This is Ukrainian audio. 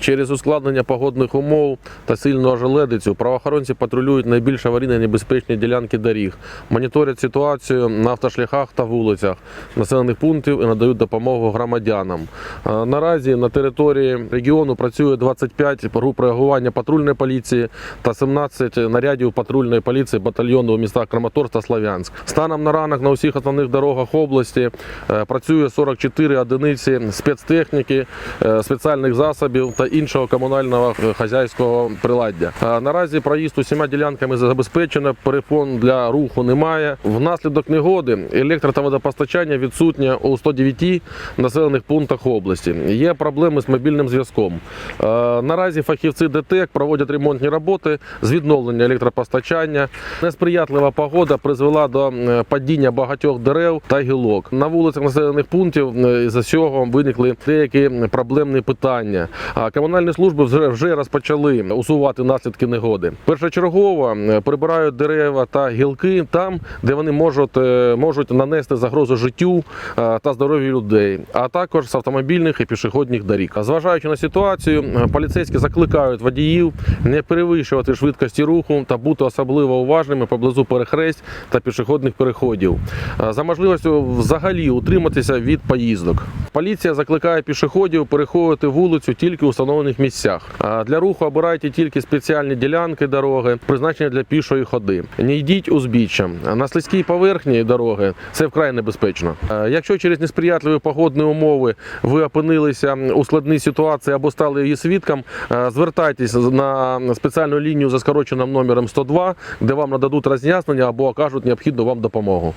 Через ускладнення погодних умов та сильну ожеледицю правоохоронці патрулюють найбільш аварійно небезпечні ділянки доріг, моніторять ситуацію на автошляхах та вулицях населених пунктів і надають допомогу громадянам. Е, Наразі на території регіону працює 25 груп реагування патрульної поліції та 17 нарядів патрульної поліції батальйону у містах Краматорськ та Слов'янськ. Станом на ранок на усіх основних дорогах області е, працює 44 одиниці спецтехніки, е, спеціальних засобів та іншого комунального е, хазяйського приладдя. Наразі проїзд усіма ділянками забезпечено, перепон для руху немає. Внаслідок негоди електро та водопостачання відсутнє у 109 населених пунктах області. Є проблеми з мобільним зв'язком. Е, Наразі фахівці ДТЕК проводять ремонтні роботи з відновлення електропостачання. Несприятлива погода призвела до падіння багатьох дерев та гілок. На вулицях населених пунктів е, із-за цього виникли деякі проблемні питання. Комунальні служби вже, вже розпочали усувати наслідки негоди. Першочергово е, прибирають дерева та гілки там, де вони можуть, е, можуть нанести загрозу життю е, та здоров'ю людей, а також з автомобільних і пішохідних доріг. Зважаючи на ситуацію, поліцейські закликають водіїв не перевищувати швидкості руху та бути особливо уважними поблизу перехресть та пішохідних переходів. За можливістю взагалі утриматися від поїздок. Поліція закликає пішоходів переходити вулицю тільки у встановлених місцях. Для руху обирайте тільки спеціальні ділянки дороги, призначені для пішої ходи. Не йдіть узбіччя. На слизькій поверхні дороги це вкрай небезпечно. Якщо через несприятливі погодні умови ви опинилися у складній ситуації або стали її свідком, звертайтесь на спеціальну лінію за скороченим номером 102, де вам нададуть роз'яснення або окажуть необхідну вам допомогу.